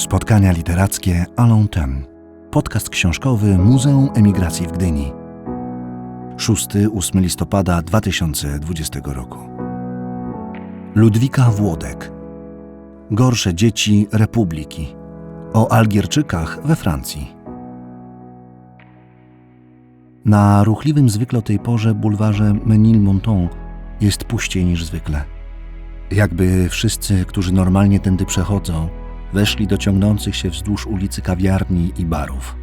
Spotkania literackie Alon Ten. Podcast książkowy Muzeum Emigracji w Gdyni. 6-8 listopada 2020 roku. Ludwika Włodek. Gorsze dzieci Republiki. O Algierczykach we Francji. Na ruchliwym zwykle o tej porze bulwarze Menilmontant jest puściej niż zwykle. Jakby wszyscy, którzy normalnie tędy przechodzą, weszli do ciągnących się wzdłuż ulicy kawiarni i barów.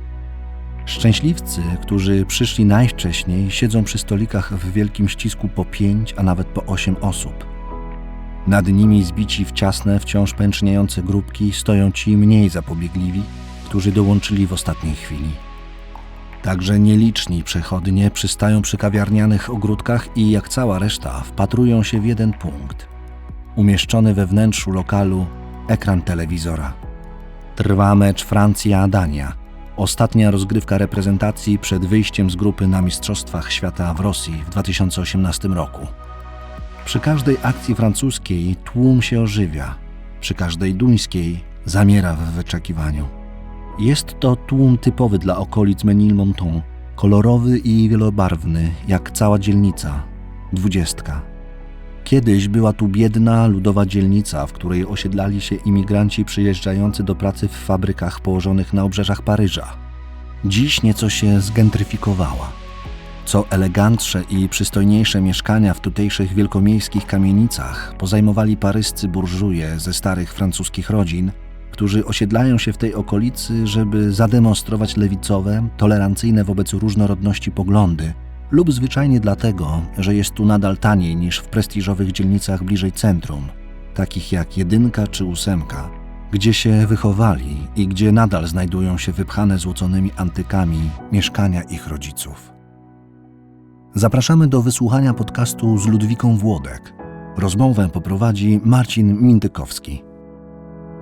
Szczęśliwcy, którzy przyszli najwcześniej, siedzą przy stolikach w wielkim ścisku po pięć, a nawet po osiem osób. Nad nimi zbici w ciasne, wciąż pęczniejące grupki stoją ci mniej zapobiegliwi, którzy dołączyli w ostatniej chwili. Także nieliczni przechodnie przystają przy kawiarnianych ogródkach i jak cała reszta wpatrują się w jeden punkt. Umieszczony we wnętrzu lokalu ekran telewizora. Trwa mecz Francja-Dania. Ostatnia rozgrywka reprezentacji przed wyjściem z grupy na Mistrzostwach Świata w Rosji w 2018 roku. Przy każdej akcji francuskiej tłum się ożywia, przy każdej duńskiej zamiera w wyczekiwaniu. Jest to tłum typowy dla okolic Menilmontant, kolorowy i wielobarwny, jak cała dzielnica, dwudziestka. Kiedyś była tu biedna, ludowa dzielnica, w której osiedlali się imigranci przyjeżdżający do pracy w fabrykach położonych na obrzeżach Paryża. Dziś nieco się zgentryfikowała. Co elegantsze i przystojniejsze mieszkania w tutejszych wielkomiejskich kamienicach pozajmowali paryscy burżuje ze starych francuskich rodzin, którzy osiedlają się w tej okolicy, żeby zademonstrować lewicowe, tolerancyjne wobec różnorodności poglądy, lub zwyczajnie dlatego, że jest tu nadal taniej niż w prestiżowych dzielnicach bliżej centrum, takich jak Jedynka czy Ósemka, gdzie się wychowali i gdzie nadal znajdują się wypchane złoconymi antykami mieszkania ich rodziców. Zapraszamy do wysłuchania podcastu z Ludwiką Włodek. Rozmowę poprowadzi Marcin Mindykowski.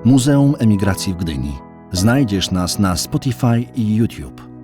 Muzeum Emigracji w Gdyni. Znajdziesz nas na Spotify i YouTube.